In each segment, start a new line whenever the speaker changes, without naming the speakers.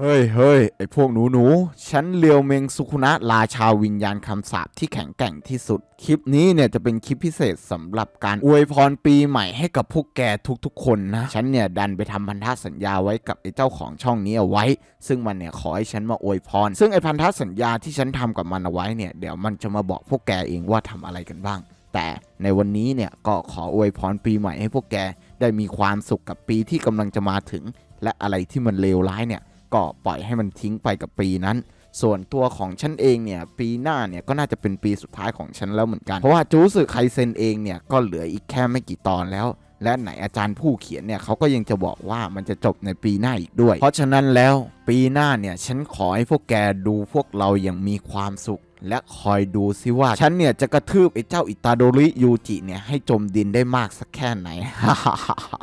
เฮ้ยเฮ้ยไอพวกหนูหนูฉันเลียวเมงสุคุนะราชาวิญญาณคำสาปที่แข็งแกร่งที่สุด คลิปนี้เนี่ยจะเป็นคลิปพิเศษสำหรับการอวยพรปีใหม่ให้กับพวกแกทุกๆ คนนะ ฉันเนี่ยดันไปทำพันธสัญญาไว้กับไอ้เจ้าของช่องนี้เอาไว้ ซึ่งมันเนี่ยขอให้ฉันมาอวยพร ซึ่งไอ้พันธสัญญาที่ฉันทำกับมันเอาไว้เนี่ยเดี๋ยวมันจะมาบอกพวกแกเองว่าทำอะไรกันบ้าง แต่ในวันนี้เนี่ยก็ขออวยพรปีใหม่ให้พวกแกได้มีความสุขกับปีที่กำลังจะมาถึง และอะไรที่มันเลวร้ายเนี่ย ก็ปล่อยให้มันทิ้งไปกับปีนั้น ส่วนตัวของฉันเองเนี่ยปีหน้าเนี่ยก็น่าจะเป็นปีสุดท้ายของฉันแล้วเหมือนกัน เพราะว่าจูสึไคเซนเองเนี่ยก็เหลืออีกแค่ไม่กี่ตอนแล้ว และไหนอาจารย์ผู้เขียนเนี่ยเขาก็ยังจะบอกว่ามันจะจบในปีหน้าอีกด้วย เพราะฉะนั้นแล้วปีหน้าเนี่ย ฉันขอให้พวกแกดูพวกเราอย่างมีความสุข และคอยดูซิว่า ฉันเนี่ยจะกระทืบไอ้เจ้าอิตาโดริยูจิเนี่ย ให้จมดินได้มากสักแค่ไหน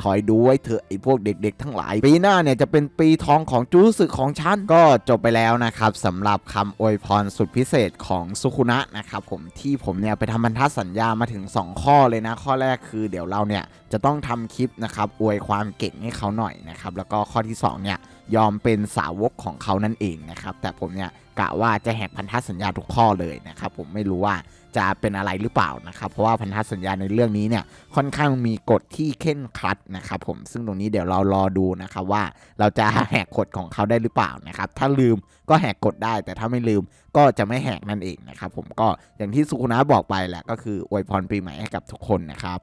คอยดูไว้เถอะไอ้พวกเด็กๆทั้งหลาย ปีหน้าเนี่ยจะเป็นปีทองของจูสึของฉัน ก็จบไปแล้วนะครับสำหรับคำอวยพรสุดพิเศษของสุคุนะนะครับผมที่ผมเนี่ยไปทำบรรทัดสัญญามาถึง 2 ข้อเลยนะข้อแรกคือเดี๋ยวเราเนี่ยจะต้องทำคลิปนะครับอวยความเก่งให้เขาหน่อยนะครับแล้วก็ข้อที่สองเนี่ย ยอมเป็นสาวกของเขานั่นเองนะครับ แต่ผมเนี่ยกะว่าจะแหกพันธสัญญาทุกข้อเลยนะครับผมไม่รู้ว่าจะเป็นอะไรหรือเปล่านะครับ เพราะว่าพันธสัญญาในเรื่องนี้เนี่ยค่อนข้างมีกฎที่เข่นครัดนะครับผมซึ่งตรงนี้เดี๋ยวเรารอดูนะครับว่าเราจะแหกกฎของเขาได้หรือเปล่านะครับ ถ้าลืมก็แหกกฎได้ แต่ถ้าไม่ลืมก็จะไม่แหกนั่นเองนะครับผมก็อย่างที่สุคุนะบอกไปแหละก็คืออวยพรปีใหม่ให้กับทุกคนนะครับ